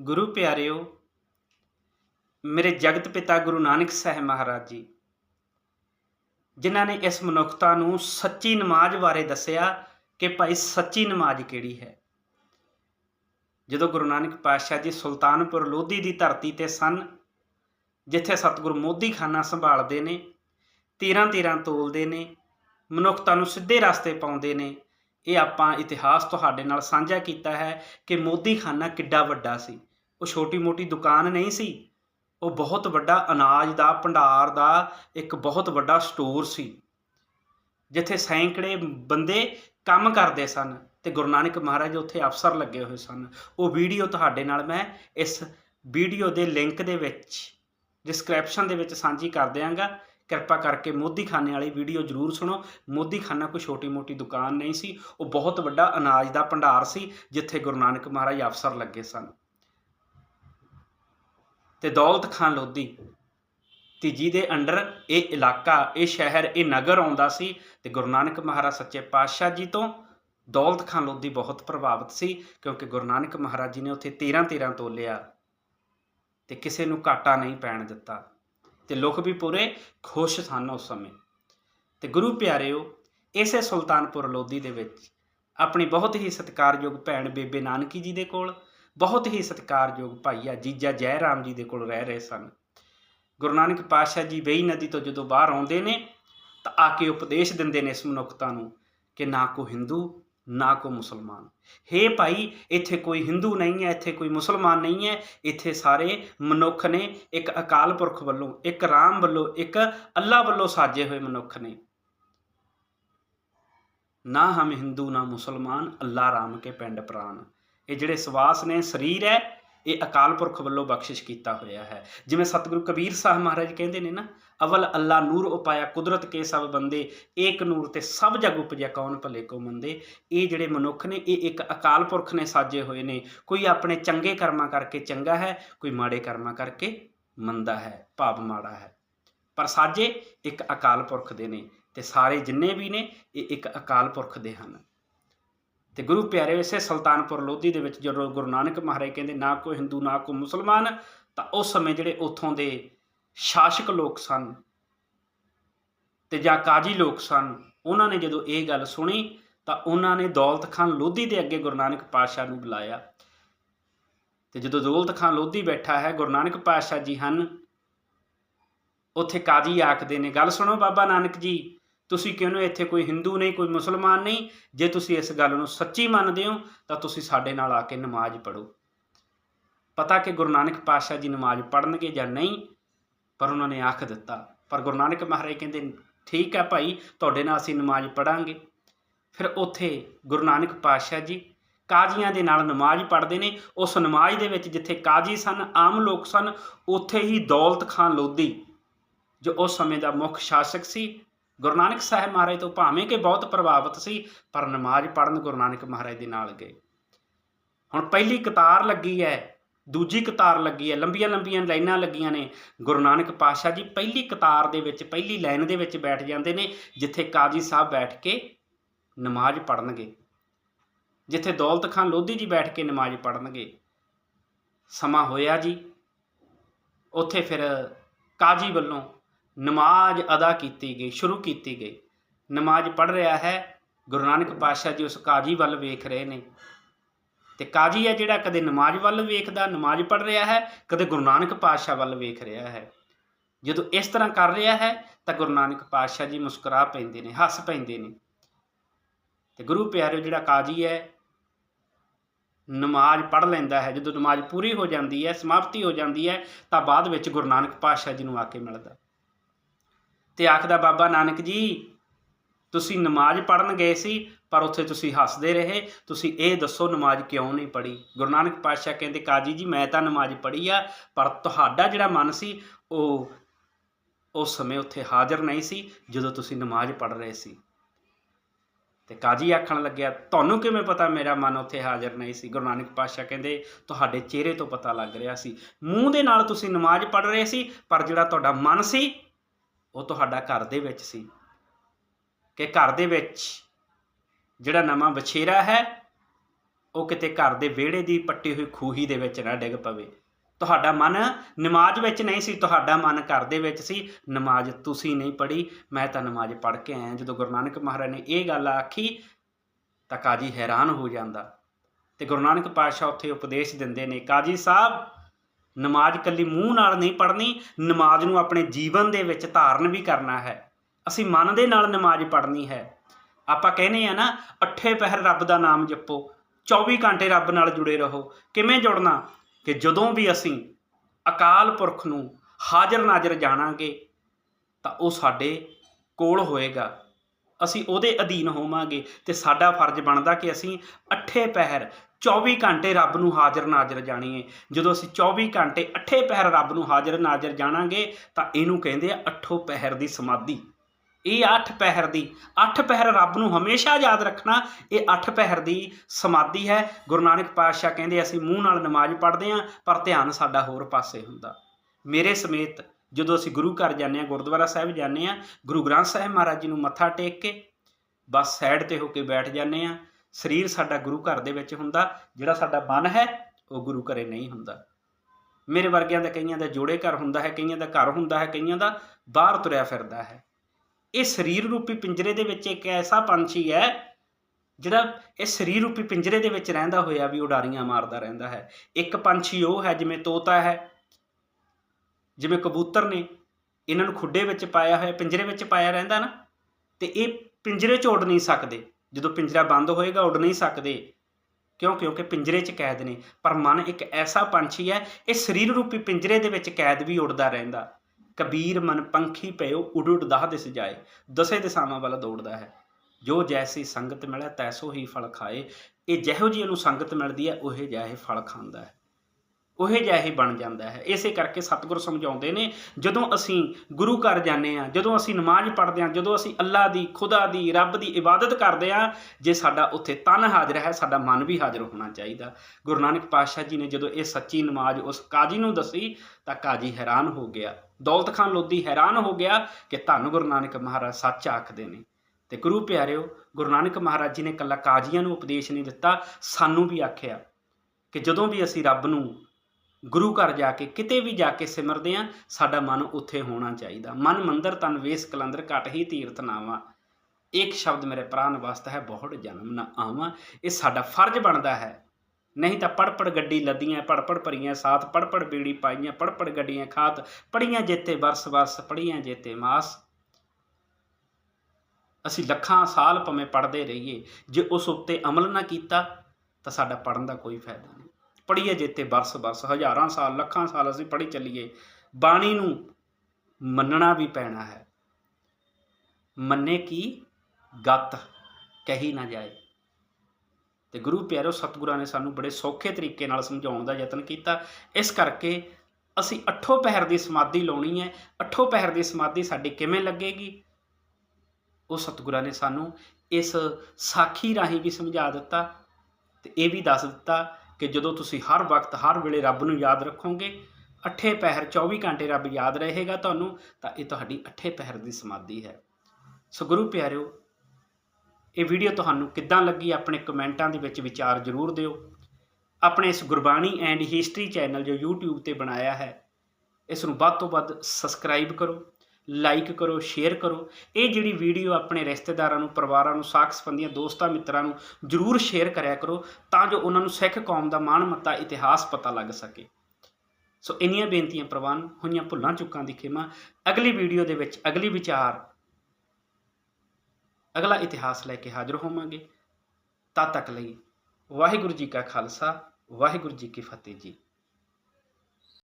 ਗੁਰੂ ਪਿਆਰਿਓ, ਮੇਰੇ ਜਗਤ ਪਿਤਾ ਗੁਰੂ ਨਾਨਕ ਸਾਹਿਬ ਮਹਾਰਾਜ ਜੀ, ਜਿਨ੍ਹਾਂ ਨੇ ਇਸ ਮਨੁੱਖਤਾ ਨੂੰ ਸੱਚੀ ਨਮਾਜ਼ ਬਾਰੇ ਦੱਸਿਆ ਕਿ ਭਾਈ ਸੱਚੀ ਨਮਾਜ਼ ਕਿਹੜੀ ਹੈ? ਜਦੋਂ ਗੁਰੂ ਨਾਨਕ ਪਾਤਸ਼ਾਹ ਜੀ ਸੁਲਤਾਨਪੁਰ ਲੋਧੀ ਦੀ ਧਰਤੀ ਤੇ ਸਨ, ਜਿੱਥੇ ਸਤਿਗੁਰੂ ਮੋਦੀ ਖਾਨਾ ਸੰਭਾਲਦੇ ਨੇ ਤੀਰਾਂ ਤੀਰਾਂ ਤੋਲਦੇ ਨੇ, ਮਨੁੱਖਤਾ ਨੂੰ ਸਿੱਧੇ ਰਸਤੇ ਪਾਉਂਦੇ ਨੇ, ਇਹ ਆਪਾਂ ਇਤਿਹਾਸ ਤੁਹਾਡੇ ਨਾਲ ਸਾਂਝਾ ਕੀਤਾ ਹੈ ਕਿ ਮੋਦੀ ਖਾਨਾ ਕਿੱਡਾ ਵੱਡਾ ਸੀ। ਉਹ ਛੋਟੀ-ਮੋਟੀ ਦੁਕਾਨ ਨਹੀਂ ਸੀ, ਉਹ ਬਹੁਤ ਵੱਡਾ ਅਨਾਜ ਦਾ, ਭੰਡਾਰ ਦਾ ਇੱਕ ਬਹੁਤ ਵੱਡਾ ਸਟੋਰ ਸੀ, ਜਿੱਥੇ ਸੈਂਕੜੇ ਬੰਦੇ ਕੰਮ ਕਰਦੇ ਸਨ ਤੇ ਗੁਰੂ ਨਾਨਕ ਮਹਾਰਾਜ ਉੱਥੇ ਅਫਸਰ ਲੱਗੇ ਹੋਏ ਸਨ। ਉਹ ਵੀਡੀਓ ਤੁਹਾਡੇ ਨਾਲ ਮੈਂ ਇਸ ਵੀਡੀਓ ਦੇ ਲਿੰਕ ਦੇ ਵਿੱਚ ਡਿਸਕ੍ਰਿਪਸ਼ਨ ਦੇ ਵਿੱਚ ਸਾਂਝੀ ਕਰ ਦਿਆਂਗਾ। ਕਿਰਪਾ ਕਰਕੇ ਮੋਦੀ ਖਾਨੇ ਵਾਲੀ ਵੀਡੀਓ ਜ਼ਰੂਰ ਸੁਣੋ। ਮੋਦੀ ਖਾਨਾ ਕੋਈ ਛੋਟੀ-ਮੋਟੀ ਦੁਕਾਨ ਨਹੀਂ ਸੀ, ਉਹ ਬਹੁਤ ਵੱਡਾ ਅਨਾਜ ਦਾ ਭੰਡਾਰ ਸੀ, ਜਿੱਥੇ ਗੁਰੂ ਨਾਨਕ ਮਹਾਰਾਜ ਅਫਸਰ ਲੱਗੇ ਸਨ। ਤੇ ਦੌਲਤ ਖਾਨ ਲੋਧੀ। ਤੀਜੀ ਦੇ ਅੰਡਰ ਇਹ ਇਲਾਕਾ, ਇਹ ਸ਼ਹਿਰ, ਇਹ ਨਗਰ ਆਉਂਦਾ ਸੀ ਤੇ ਗੁਰੂ ਨਾਨਕ ਮਹਾਰਾਜ ਸੱਚੇ ਪਾਤਸ਼ਾਹ ਜੀ ਤੋਂ ਦੌਲਤ ਖਾਨ ਲੋਧੀ ਬਹੁਤ ਪ੍ਰਭਾਵਿਤ ਸੀ ਕਿਉਂਕਿ ਗੁਰੂ ਨਾਨਕ ਮਹਾਰਾਜ ਜੀ ਨੇ ਉੱਥੇ 13 13 ਤੋਲਿਆ ਤੇ ਕਿਸੇ ਨੂੰ ਘਾਟਾ ਨਹੀਂ ਪੈਣ ਦਿੱਤਾ ਤੇ ਲੋਕ ਵੀ ਪੂਰੇ ਖੁਸ਼ ਸਨ ਉਸ ਸਮੇਂ। ਤੇ ਗੁਰੂ ਪਿਆਰਿਓ, ਇਸੇ ਸੁਲਤਾਨਪੁਰ ਲੋਧੀ ਦੇ ਵਿੱਚ ਆਪਣੀ ਬਹੁਤ ਹੀ ਸਤਿਕਾਰਯੋਗ ਭੈਣ ਬੇਬੇ ਨਾਨਕੀ ਜੀ ਦੇ ਕੋਲ ਬਹੁਤ ਹੀ ਸਤਿਕਾਰਯੋਗ ਭਾਈ ਆ, ਜੀਜਾ ਜੈ ਰਾਮ ਜੀ ਦੇ ਕੋਲ ਰਹਿ ਰਹੇ ਸਨ। ਗੁਰੂ ਨਾਨਕ ਪਾਤਸ਼ਾਹ ਜੀ ਵੇਈ ਨਦੀ ਤੋਂ ਜਦੋਂ ਬਾਹਰ ਆਉਂਦੇ ਨੇ, ਤਾਂ ਆ ਕੇ ਉਪਦੇਸ਼ ਦਿੰਦੇ ਨੇ ਇਸ ਮਨੁੱਖਤਾ ਨੂੰ ਕਿ ਨਾ ਕੋ ਹਿੰਦੂ, ਨਾ ਕੋ ਮੁਸਲਮਾਨ। ਹੇ ਭਾਈ, ਇੱਥੇ ਕੋਈ ਹਿੰਦੂ ਨਹੀਂ ਹੈ, ਇੱਥੇ ਕੋਈ ਮੁਸਲਮਾਨ ਨਹੀਂ ਹੈ, ਇੱਥੇ ਸਾਰੇ ਮਨੁੱਖ ਨੇ ਇੱਕ ਅਕਾਲ ਪੁਰਖ ਵੱਲੋਂ, ਇੱਕ ਰਾਮ ਵੱਲੋਂ, ਇੱਕ ਅੱਲਾ ਵੱਲੋਂ ਸਾਜੇ ਹੋਏ ਮਨੁੱਖ ਨੇ। ਨਾ ਹਮ ਹਿੰਦੂ, ਨਾ ਮੁਸਲਮਾਨ ਅੱਲਾ ਰਾਮ ਕੇ ਪਿੰਡ ਪ੍ਰਾਨ। ਇਹ ਜਿਹੜੇ ਸਵਾਸ ਨੇ, ਸਰੀਰ ਹੈ, ਇਹ ਅਕਾਲ ਪੁਰਖ ਵੱਲੋਂ ਬਖਸ਼ਿਸ਼ ਕੀਤਾ ਹੋਇਆ ਹੈ। ਜਿਵੇਂ ਸਤਿਗੁਰੂ ਕਬੀਰ ਸਾਹਿਬ ਮਹਾਰਾਜ ਕਹਿੰਦੇ ਨੇ ਨਾ, ਅਵਲ ਅੱਲਾ ਨੂਰ ਉਪਾਇਆ, ਕੁਦਰਤ ਕੇ ਸਭ ਬੰਦੇ, ਏਕ ਨੂਰ ਤੇ ਸਭ ਜਗ ਉਪਜਿਆ ਕੌਣ ਭਲੇ ਕੋ ਮੰਦੇ? ਇਹ ਜਿਹੜੇ ਮਨੁੱਖ ਨੇ, ਇਹ ਇੱਕ ਅਕਾਲ ਪੁਰਖ ਨੇ ਸਾਜੇ ਹੋਏ ਨੇ। ਕੋਈ ਆਪਣੇ ਚੰਗੇ ਕਰਮਾਂ ਕਰਕੇ ਚੰਗਾ ਹੈ, ਕੋਈ ਮਾੜੇ ਕਰਮਾਂ ਕਰਕੇ ਮੰਦਾ ਹੈ, ਭਾਵ ਮਾੜਾ ਹੈ। ਪਰ ਸਾਜੇ ਇੱਕ ਅਕਾਲ ਪੁਰਖ ਦੇ ਨੇ ਤੇ ਸਾਰੇ ਜਿੰਨੇ ਵੀ ਨੇ, ਇਹ ਇੱਕ ਅਕਾਲ ਪੁਰਖ ਦੇ ਹਨ। ਤੇ ਗੁਰੂ ਪਿਆਰੇ ਇਸੇ ਸੁਲਤਾਨਪੁਰ ਲੋਧੀ ਦੇ ਵਿੱਚ ਜਦੋਂ ਗੁਰੂ ਨਾਨਕ ਮਹਾਰਾਜ ਕਹਿੰਦੇ, ਨਾ ਕੋਈ ਹਿੰਦੂ, ਨਾ ਕੋਈ ਮੁਸਲਮਾਨ, ਤਾਂ ਉਸ ਸਮੇਂ ਜਿਹੜੇ ਉੱਥੋਂ ਦੇ ਸ਼ਾਸਕ ਲੋਕ ਸਨ ਤੇ ਜਾਂ ਕਾਜੀ ਲੋਕ ਸਨ, ਉਹਨਾਂ ਨੇ ਜਦੋਂ ਇਹ ਗੱਲ ਸੁਣੀ, ਤਾਂ ਉਹਨਾਂ ਨੇ ਦੌਲਤ ਖਾਨ ਲੋਧੀ ਦੇ ਅੱਗੇ ਗੁਰੂ ਨਾਨਕ ਪਾਤਸ਼ਾਹ ਨੂੰ ਬੁਲਾਇਆ। ਤੇ ਜਦੋਂ ਦੌਲਤ ਖਾਨ ਲੋਧੀ ਬੈਠਾ ਹੈ, ਗੁਰੂ ਨਾਨਕ ਪਾਤਸ਼ਾਹ ਜੀ ਹਨ, ਉੱਥੇ ਕਾਜੀ ਆਖਦੇ ਨੇ, ਗੱਲ ਸੁਣੋ ਬਾਬਾ ਨਾਨਕ ਜੀ ਤੁਸੀਂ ਕਹਿੰਦੇ ਇੱਥੇ ਕੋਈ ਹਿੰਦੂ ਨਹੀਂ, ਕੋਈ ਮੁਸਲਮਾਨ ਨਹੀਂ? ਜੇ ਤੁਸੀਂ ਇਸ ਗੱਲ ਨੂੰ ਸੱਚੀ ਮੰਨਦੇ ਹੋ, ਤਾਂ ਤੁਸੀਂ ਸਾਡੇ ਨਾਲ ਆ ਕੇ ਨਮਾਜ਼ ਪੜੋ ਪਤਾ ਕਿ ਗੁਰੂ ਨਾਨਕ ਪਾਤਸ਼ਾਹ ਜੀ ਨਮਾਜ਼ ਪੜਨਗੇ ਜਾਂ ਨਹੀਂ, ਪਰ ਉਹਨਾਂ ਨੇ ਆਖ ਦਿੱਤਾ। ਪਰ ਗੁਰੂ ਨਾਨਕ ਮਹਾਰਾਜ ਕਹਿੰਦੇ, ਠੀਕ ਹੈ ਭਾਈ, ਤੁਹਾਡੇ ਨਾਲ ਅਸੀਂ ਨਮਾਜ਼ ਪੜਾਂਗੇ ਫਿਰ ਉੱਥੇ ਗੁਰੂ ਨਾਨਕ ਪਾਤਸ਼ਾਹ ਜੀ ਕਾਜ਼ੀਆਂ ਦੇ ਨਾਲ ਨਮਾਜ਼ ਪੜ੍ਹਦੇ ਨੇ। ਉਸ ਨਮਾਜ਼ ਦੇ ਵਿੱਚ ਜਿੱਥੇ ਕਾਜ਼ੀ ਸਨ, ਆਮ ਲੋਕ ਸਨ, ਉੱਥੇ ਹੀ ਦੌਲਤ ਖਾਨ ਲੋਧੀ, ਜੋ ਉਸ ਸਮੇਂ ਦਾ ਮੁੱਖ ਸ਼ਾਸਕ ਸੀ ਗੁਰੂ ਨਾਨਕ ਸਾਹਿਬ ਮਹਾਰਾਜ ਤੋਂ ਭਾਵੇਂ ਕਿ ਬਹੁਤ ਪ੍ਰਭਾਵਿਤ ਸੀ, ਪਰ ਨਮਾਜ਼ ਪੜਨ ਗੁਰੂ ਨਾਨਕ ਮਹਾਰਾਜ ਦੇ ਨਾਲ ਗਏ। ਹੁਣ ਪਹਿਲੀ ਕਤਾਰ ਲੱਗੀ ਹੈ, ਦੂਜੀ ਕਤਾਰ ਲੱਗੀ ਹੈ, ਲੰਬੀਆਂ ਲੰਬੀਆਂ ਲਾਈਨਾਂ ਲੱਗੀਆਂ ਨੇ। ਗੁਰੂ ਨਾਨਕ ਪਾਤਸ਼ਾਹ ਜੀ ਪਹਿਲੀ ਕਤਾਰ ਦੇ ਵਿੱਚ, ਪਹਿਲੀ ਲਾਈਨ ਦੇ ਵਿੱਚ ਬੈਠ ਜਾਂਦੇ ਨੇ, ਜਿੱਥੇ ਕਾਜੀ ਸਾਹਿਬ ਬੈਠ ਕੇ ਨਮਾਜ਼ ਪੜਨਗੇ ਜਿੱਥੇ ਦੌਲਤ ਖਾਨ ਲੋਧੀ ਜੀ ਬੈਠ ਕੇ ਨਮਾਜ਼ ਪੜਨਗੇ ਸਮਾਂ ਹੋਇਆ ਜੀ। ਉੱਥੇ ਫਿਰ ਕਾਜੀ ਵੱਲੋਂ ਨਮਾਜ਼ ਅਦਾ ਕੀਤੀ ਗਈ, ਸ਼ੁਰੂ ਕੀਤੀ ਗਈ। ਨਮਾਜ਼ ਪੜ੍ਹ ਰਿਹਾ ਹੈ, ਗੁਰੂ ਨਾਨਕ ਪਾਤਸ਼ਾਹ ਜੀ ਉਸ ਕਾਜੀ ਵੱਲ ਵੇਖ ਰਹੇ ਨੇ। ਤੇ ਕਾਜੀ ਹੈ ਜਿਹੜਾ ਕਦੇ ਨਮਾਜ਼ ਵੱਲ ਵੇਖਦਾ, ਨਮਾਜ਼ ਪੜ੍ਹ ਰਿਹਾ ਹੈ, ਕਦੇ ਗੁਰੂ ਨਾਨਕ ਪਾਤਸ਼ਾਹ ਵੱਲ ਵੇਖ ਰਿਹਾ ਹੈ। ਜਦੋਂ ਇਸ ਤਰ੍ਹਾਂ ਕਰ ਰਿਹਾ ਹੈ, ਤਾਂ ਗੁਰੂ ਨਾਨਕ ਪਾਤਸ਼ਾਹ ਜੀ ਮੁਸਕਰਾ ਪੈਂਦੇ ਨੇ, ਹੱਸ ਪੈਂਦੇ ਨੇ। ਤੇ ਗੁਰੂ ਪਿਆਰਿਓ, ਜਿਹੜਾ ਕਾਜੀ ਹੈ, ਨਮਾਜ਼ ਪੜ੍ਹ ਲੈਂਦਾ ਹੈ। ਜਦੋਂ ਨਮਾਜ਼ ਪੂਰੀ ਹੋ ਜਾਂਦੀ ਹੈ, ਸਮਾਪਤੀ ਹੋ ਜਾਂਦੀ ਹੈ, ਤਾਂ ਬਾਅਦ ਵਿੱਚ ਗੁਰੂ ਨਾਨਕ ਪਾਤਸ਼ਾਹ ਜੀ ਨੂੰ ਆ ਕੇ ਮਿਲਦਾ। ਤੇ ਆਖਦਾ, ਬਾਬਾ ਨਾਨਕ ਜੀ, ਤੁਸੀਂ ਨਮਾਜ਼ ਪੜਨ ਗਏ ਸੀ, ਪਰ ਉੱਥੇ ਤੁਸੀਂ ਹੱਸਦੇ ਰਹੇ। ਤੁਸੀਂ ਇਹ ਦੱਸੋ, ਨਮਾਜ਼ ਕਿਉਂ ਨਹੀਂ ਪੜ੍ਹੀ? ਗੁਰੂ ਨਾਨਕ ਪਾਤਸ਼ਾਹ ਕਹਿੰਦੇ, ਕਾਜੀ ਜੀ, ਮੈਂ ਤਾਂ ਨਮਾਜ਼ ਪੜ੍ਹੀ ਆ, ਪਰ ਤੁਹਾਡਾ ਜਿਹੜਾ ਮਨ ਸੀ, ਉਹ, ਉਸ ਸਮੇਂ ਉੱਥੇ ਹਾਜ਼ਰ ਨਹੀਂ ਸੀ, ਜਦੋਂ ਤੁਸੀਂ ਨਮਾਜ਼ ਪੜ੍ਹ ਰਹੇ ਸੀ। ਤੇ ਕਾਜੀ ਆਖਣ ਲੱਗਿਆ, ਤੁਹਾਨੂੰ ਕਿਵੇਂ ਪਤਾ ਮੇਰਾ ਮਨ ਉੱਥੇ ਹਾਜ਼ਰ ਨਹੀਂ ਸੀ? ਗੁਰੂ ਨਾਨਕ ਪਾਤਸ਼ਾਹ ਕਹਿੰਦੇ, ਤੁਹਾਡੇ ਚਿਹਰੇ ਤੋਂ ਪਤਾ ਲੱਗ ਰਿਹਾ ਸੀ। ਮੂੰਹ ਦੇ ਨਾਲ ਤੁਸੀਂ ਨਮਾਜ਼ ਪੜ੍ਹ ਰਹੇ ਸੀ, ਪਰ ਜਿਹੜਾ ਤੁਹਾਡਾ ਮਨ ਸੀ ਉਹ ਤੁਹਾਡਾ ਘਰ ਦੇ ਵਿੱਚ ਸੀ। ਕਿ ਘਰ ਦੇ ਵਿੱਚ ਜਿਹੜਾ ਨਵਾਂ ਬਛੇਰਾ ਹੈ, ਉਹ ਕਿਤੇ ਘਰ ਦੇ ਵਿਹੜੇ ਦੀ ਪੱਟੀ ਹੋਈ ਖੂਹੀ ਦੇ ਵਿੱਚ ਨਾ ਡਿੱਗ ਪਵੇ। ਤੁਹਾਡਾ ਮਨ ਨਮਾਜ਼ ਵਿੱਚ ਨਹੀਂ ਸੀ, ਤੁਹਾਡਾ ਮਨ ਘਰ ਦੇ ਵਿੱਚ ਸੀ। ਨਮਾਜ਼ ਤੁਸੀਂ ਨਹੀਂ ਪੜ੍ਹੀ, ਮੈਂ ਤਾਂ ਨਮਾਜ਼ ਪੜ੍ਹ ਕੇ ਆਇਆ। ਜਦੋਂ ਗੁਰੂ ਨਾਨਕ ਮਹਾਰਾਜ ਨੇ ਇਹ ਗੱਲ ਆਖੀ, ਤਾਂ ਕਾਜੀ ਹੈਰਾਨ ਹੋ ਜਾਂਦਾ। ਤੇ ਗੁਰੂ ਨਾਨਕ ਪਾਤਸ਼ਾਹ ਉੱਥੇ ਉਪਦੇਸ਼ ਦਿੰਦੇ ਨੇ, ਕਾਜੀ ਸਾਹਿਬ ਨਮਾਜ਼ ਕੱਲੀ ਮੂੰਹ ਨਾਲ ਨਹੀਂ ਪੜ੍ਹਨੀ, ਨਮਾਜ਼ ਨੂੰ ਆਪਣੇ ਜੀਵਨ ਦੇ ਵਿੱਚ ਧਾਰਨ ਵੀ ਕਰਨਾ ਹੈ। ਅਸੀਂ ਮਨ ਦੇ ਨਾਲ ਨਮਾਜ਼ ਪੜ੍ਹਨੀ ਹੈ। ਆਪਾਂ ਕਹਿੰਦੇ ਆ ਨਾ, ਅੱਠੇ ਪਹਿਰ ਰੱਬ ਦਾ ਨਾਮ ਜਪੋ 24 ਘੰਟੇ ਰੱਬ ਨਾਲ ਜੁੜੇ ਰਹੋ। ਕਿਵੇਂ ਜੁੜਨਾ? ਕਿ ਜਦੋਂ ਵੀ ਅਸੀਂ ਅਕਾਲ ਪੁਰਖ ਨੂੰ ਹਾਜ਼ਰ ਨਾਜ਼ਰ ਜਾਣਾਂਗੇ, ਤਾਂ ਉਹ ਸਾਡੇ ਕੋਲ ਹੋਏਗਾ। ਅਸੀਂ ਉਹਦੇ ਅਧੀਨ ਹੋਵਾਂਗੇ ਤੇ ਸਾਡਾ ਫਰਜ਼ ਬਣਦਾ ਕਿ ਅਸੀਂ ਅੱਠੇ ਪਹਿਰ 24 ਘੰਟੇ ਰੱਬ ਨੂੰ ਹਾਜ਼ਰ ਨਾਜ਼ਰ ਜਾਣੀਏ ਜਦੋਂ ਅਸੀਂ 24 ਘੰਟੇ ਅੱਠੇ ਪਹਿਰ ਰੱਬ ਨੂੰ ਹਾਜ਼ਰ ਨਾਜ਼ਰ ਜਾਣਾਂਗੇ, ਤਾਂ ਇਹਨੂੰ ਕਹਿੰਦੇ ਆ ਅੱਠੋ ਪਹਿਰ ਦੀ ਸਮਾਧੀ। ਇਹ ਅੱਠ ਪਹਿਰ ਦੀ, ਅੱਠ ਪਹਿਰ ਰੱਬ ਨੂੰ ਹਮੇਸ਼ਾ ਯਾਦ ਰੱਖਣਾ, ਇਹ ਅੱਠ ਪਹਿਰ ਦੀ ਸਮਾਧੀ ਹੈ। ਗੁਰੂ ਨਾਨਕ ਪਾਤਸ਼ਾਹ ਕਹਿੰਦੇ ਅਸੀਂ ਮੂੰਹ ਨਾਲ ਨਮਾਜ਼ ਪੜ੍ਹਦੇ ਆਂ, ਪਰ ਧਿਆਨ ਸਾਡਾ ਹੋਰ ਪਾਸੇ ਹੁੰਦਾ। ਮੇਰੇ ਸਮੇਤ ਜਦੋਂ ਅਸੀਂ ਗੁਰੂ ਘਰ ਜਾਂਦੇ ਹਾਂ ਗੁਰਦੁਆਰਾ ਸਾਹਿਬ ਜਾਂਦੇ ਹਾਂ ਗੁਰੂ ਗ੍ਰੰਥ ਸਾਹਿਬ ਮਹਾਰਾਜ ਜੀ ਨੂੰ ਮੱਥਾ ਟੇਕ ਕੇ ਬਸ ਸਾਈਡ ਤੇ ਹੋ ਕੇ ਬੈਠ ਜਾਂਦੇ ਹਾਂ ਸਰੀਰ ਸਾਡਾ ਗੁਰੂ ਘਰ ਦੇ ਵਿੱਚ ਹੁੰਦਾ, ਜਿਹੜਾ ਸਾਡਾ ਮਨ ਹੈ, ਉਹ ਗੁਰੂ ਘਰੇ ਨਹੀਂ ਹੁੰਦਾ। ਮੇਰੇ ਵਰਗਿਆਂ ਦਾ ਕਈਆਂ ਦਾ ਜੋੜੇ ਘਰ ਹੁੰਦਾ ਹੈ, ਕਈਆਂ ਦਾ ਘਰ ਹੁੰਦਾ ਹੈ, ਕਈਆਂ ਦਾ ਬਾਹਰ ਤੁਰਿਆ ਫਿਰਦਾ ਹੈ। ਇਹ ਸਰੀਰ ਰੂਪੀ ਪਿੰਜਰੇ ਦੇ ਵਿੱਚ ਇੱਕ ਐਸਾ ਪੰਛੀ ਹੈ, ਜਿਹੜਾ ਇਹ ਸਰੀਰ ਰੂਪੀ ਪਿੰਜਰੇ ਦੇ ਵਿੱਚ ਰਹਿੰਦਾ ਹੋਇਆ ਵੀ ਉਡਾਰੀਆਂ ਮਾਰਦਾ ਰਹਿੰਦਾ ਹੈ। ਇੱਕ ਪੰਛੀ ਉਹ ਹੈ ਜਿਵੇਂ ਤੋਤਾ ਹੈ, ਜਿਵੇਂ ਕਬੂਤਰ ਨੇ ਇਹਨਾਂ ਨੂੰ ਖੁੱਡੇ ਵਿੱਚ ਪਾਇਆ ਹੋਇਆ, ਪਿੰਜਰੇ ਵਿੱਚ ਪਾਇਆ ਰਹਿੰਦਾ ਨਾ, ਤੇ ਇਹ ਪਿੰਜਰੇ 'ਚ ਉੱਡ ਨਹੀਂ ਸਕਦੇ। ਜਦੋਂ ਪਿੰਜਰਾ ਬੰਦ ਹੋਏਗਾ, ਉੱਡ ਨਹੀਂ ਸਕਦੇ। ਕਿਉਂ? ਕਿਉਂਕਿ ਪਿੰਜਰੇ 'ਚ ਕੈਦ ਨੇ। ਪਰ ਮਨ ਇੱਕ ਐਸਾ ਪੰਛੀ ਹੈ, ਇਹ ਸਰੀਰ ਰੂਪੀ ਪਿੰਜਰੇ ਦੇ ਵਿੱਚ ਕੈਦ ਵੀ ਉੱਡਦਾ ਰਹਿੰਦਾ। ਕਬੀਰ ਮਨ ਪੰਖੀ ਪਇਓ ਉਡ ਉਡ ਦਹ ਦਿਸ ਜਾਏ। ਦਸੇ ਦਿਸ਼ਾਵਾਂ ਵੱਲ ਦੌੜਦਾ ਹੈ। ਜੋ ਜੈਸੀ ਸੰਗਤ ਮਿਲੇ, ਤੈਸੋ ਹੀ ਫਲ ਖਾਏ। ਇਹ ਜਿਹੋ ਜਿਹੀ ਨੂੰ ਸੰਗਤ ਮਿਲਦੀ ਹੈ, ਉਹੇ ਜਿਹੇ ਫਲ ਖਾਂਦਾ ਹੈ। ਉਹੇ ਜਿਹਾ ਹੀ ਬਣ ਜਾਂਦਾ ਹੈ। ਇਸੇ ਕਰਕੇ ਸਤਿਗੁਰ ਸਮਝਾਉਂਦੇ ਨੇ, ਜਦੋਂ ਅਸੀਂ ਗੁਰੂ ਘਰ ਜਾਂਦੇ ਆ ਜਦੋਂ ਅਸੀਂ ਨਮਾਜ਼ ਪੜ੍ਹਦੇ ਆ ਜਦੋਂ ਅਸੀਂ ਅੱਲਾ ਦੀ, ਖੁਦਾ ਦੀ, ਰੱਬ ਦੀ ਇਬਾਦਤ ਕਰਦੇ ਆ ਜੇ ਸਾਡਾ ਉੱਥੇ ਤਨ ਹਾਜ਼ਰ ਹੈ, ਸਾਡਾ ਮਨ ਵੀ ਹਾਜ਼ਰ ਹੋਣਾ ਚਾਹੀਦਾ। ਗੁਰੂ ਨਾਨਕ ਪਾਤਸ਼ਾਹ ਜੀ ਨੇ ਜਦੋਂ ਇਹ ਸੱਚੀ ਨਮਾਜ਼ ਉਸ ਕਾਜੀ ਨੂੰ ਦੱਸੀ, ਤਾਂ ਕਾਜੀ ਹੈਰਾਨ ਹੋ ਗਿਆ। ਦੌਲਤ ਖਾਨ ਲੋਧੀ ਹੈਰਾਨ ਹੋ ਗਿਆ ਕਿ ਧੰਨ ਗੁਰੂ ਨਾਨਕ ਮਹਾਰਾਜ ਸੱਚ ਆਖਦੇ ਨੇ। ਤੇ ਗੁਰੂ ਪਿਆਰਿਓ, ਗੁਰੂ ਨਾਨਕ ਮਹਾਰਾਜ ਜੀ ਨੇ ਕੱਲਾ ਕਾਜੀਆਂ ਨੂੰ ਉਪਦੇਸ਼ ਨਹੀਂ ਦਿੱਤਾ, ਸਾਨੂੰ ਵੀ ਆਖਿਆ ਕਿ ਜਦੋਂ ਵੀ ਅਸੀਂ ਰੱਬ ਨੂੰ ਗੁਰੂ ਘਰ ਜਾ ਕੇ, ਕਿਤੇ ਵੀ ਜਾ ਕੇ ਸਿਮਰਦੇ ਆ ਸਾਡਾ ਮਨ ਉੱਥੇ ਹੋਣਾ ਚਾਹੀਦਾ। ਮਨ ਮੰਦਰ ਤਨ ਵੇਸ ਕਲੰਦਰ ਘਟ ਹੀ ਤੀਰਥ ਨਾਵਾ। ਇੱਕ ਸ਼ਬਦ ਮੇਰੇ ਪ੍ਰਾਨ ਵਾਸਤਾ ਹੈ, ਬਹੁਤ ਜਨਮ ਨਾ ਆਵਾਂ। ਇਹ ਸਾਡਾ ਫਰਜ਼ ਬਣਦਾ ਹੈ। ਨਹੀਂ ਤਾਂ ਪੜ ਪੜ ਗੱਡੀ ਲੱਦੀਆਂ, ਪੜਪੜ ਭਰੀਆਂ ਸਾਥ, ਪੜਪੜ ਬੀੜੀ ਪਾਈਆਂ, ਪੜਪੜ ਗੱਡੀਆਂ ਖਾਤ, ਪੜੀਆਂ ਜੇਤੇ ਵਰਸ ਵਰਸ, ਪੜੀਆਂ ਜੇਤੇ ਮਾਸ। ਅਸੀਂ ਲੱਖਾਂ ਸਾਲ ਭਵੇਂ ਪੜਦੇ ਰਹੀਏ। ਜੇ ਉਸ ਉੱਤੇ ਅਮਲ ਨਾ ਕੀਤਾ, ਤਾਂ ਸਾਡਾ ਪੜਨ ਦਾ ਕੋਈ ਫਾਇਦਾ ਨਹੀਂ। ਪੜੀਏ ਜੇਤੇ ਬਰਸ ਬਰਸ ਹਜ਼ਾਰਾਂ ਸਾਲ, ਲੱਖਾਂ ਸਾਲ ਅਸੀਂ ਪੜ੍ਹੀ ਚੱਲੀਏ। ਬਾਣੀ ਨੂੰ ਮੰਨਣਾ ਵੀ ਪੈਣਾ ਹੈ। ਮੰਨੇ ਕੀ? ਗੱਤ ਕਹੀ ਨਾ ਜਾਏ। ਤੇ ਗੁਰੂ ਪਿਆਰੋ, ਸਤਿਗੁਰਾਂ ਨੇ ਸਾਨੂੰ ਬੜੇ ਸੌਖੇ ਤਰੀਕੇ ਨਾਲ ਸਮਝਾਉਣ ਦਾ ਯਤਨ ਕੀਤਾ। ਇਸ ਕਰਕੇ ਅਸੀਂ ਅੱਠੋ ਪਹਿਰ ਦੀ ਸਮਾਧੀ ਲਾਉਣੀ ਹੈ। ਅੱਠੋ ਪਹਿਰ ਦੀ ਸਮਾਧੀ ਸਾਡੀ ਕਿਵੇਂ ਲੱਗੇਗੀ? ਉਹ ਸਤਿਗੁਰਾਂ ਨੇ ਸਾਨੂੰ ਇਸ ਸਾਖੀ ਰਾਹੀਂ ਵੀ ਸਮਝਾ ਦਿੱਤਾ ਤੇ ਇਹ ਵੀ ਦੱਸ ਦਿੱਤਾ ਕਿ ਜਦੋਂ ਤੁਸੀਂ ਹਰ ਵਕਤ, ਹਰ ਵੇਲੇ ਰੱਬ ਨੂੰ ਯਾਦ ਰੱਖੋਗੇ, ਅੱਠੇ ਪਹਿਰ 24 ਘੰਟੇ ਰੱਬ ਯਾਦ ਰਹੇਗਾ ਤੁਹਾਨੂੰ, ਤਾਂ ਇਹ ਤੁਹਾਡੀ ਅੱਠੇ ਪਹਿਰ ਦੀ ਸਮਾਧੀ ਹੈ। ਸੋ ਗੁਰੂ ਪਿਆਰਿਓ, ਇਹ ਵੀਡੀਓ ਤੁਹਾਨੂੰ ਕਿੱਦਾਂ ਲੱਗੀ ਆਪਣੇ ਕਮੈਂਟਾਂ ਦੇ ਵਿੱਚ ਵਿਚਾਰ ਜ਼ਰੂਰ ਦਿਓ। ਆਪਣੇ ਇਸ ਗੁਰਬਾਣੀ ਐਂਡ ਹਿਸਟਰੀ ਚੈਨਲ ਜੋ YouTube ਤੇ ਬਣਾਇਆ ਹੈ, ਇਸ ਨੂੰ ਵੱਧ ਤੋਂ ਵੱਧ ਸਬਸਕ੍ਰਾਈਬ ਕਰੋ। ਲਾਈਕ ਕਰੋ ਸ਼ੇਅਰ ਕਰੋ। ਇਹ ਜਿਹੜੀ ਵੀਡੀਓ ਆਪਣੇ ਰਿਸ਼ਤੇਦਾਰਾਂ ਨੂੰ, ਪਰਿਵਾਰਾਂ ਨੂੰ, ਸਾਖ ਸੰਬੰਧੀਆਂ, ਦੋਸਤਾਂ, ਮਿੱਤਰਾਂ ਨੂੰ ਜਰੂਰ ਸ਼ੇਅਰ ਕਰਿਆ ਕਰੋ ਤਾਂ ਜੋ ਉਹਨਾਂ ਨੂੰ ਸਿੱਖ ਕੌਮ ਦਾ ਮਾਣ, ਮੱਤਾ, ਇਤਿਹਾਸ ਪਤਾ ਲੱਗ ਸਕੇ। ਸੋ ਇੰਨੀਆਂ ਬੇਨਤੀਆਂ ਪ੍ਰਵਾਨ, ਹੋਈਆਂ ਭੁੱਲਾਂ, ਚੁੱਕਾਂ ਦੀ ਖੇਮਾ। ਅਗਲੀ ਵੀਡੀਓ ਦੇ ਵਿੱਚ ਅਗਲੀ ਵਿਚਾਰ, ਅਗਲਾ ਇਤਿਹਾਸ ਲੈ ਕੇ ਹਾਜ਼ਰ ਹੋਵਾਂਗੇ। ਤਦ ਤੱਕ ਲਈ ਵਾਹਿਗੁਰੂ ਜੀ ਕਾ ਖਾਲਸਾ, ਵਾਹਿਗੁਰੂ ਜੀ ਕੀ ਫਤਿਹ ਜੀ।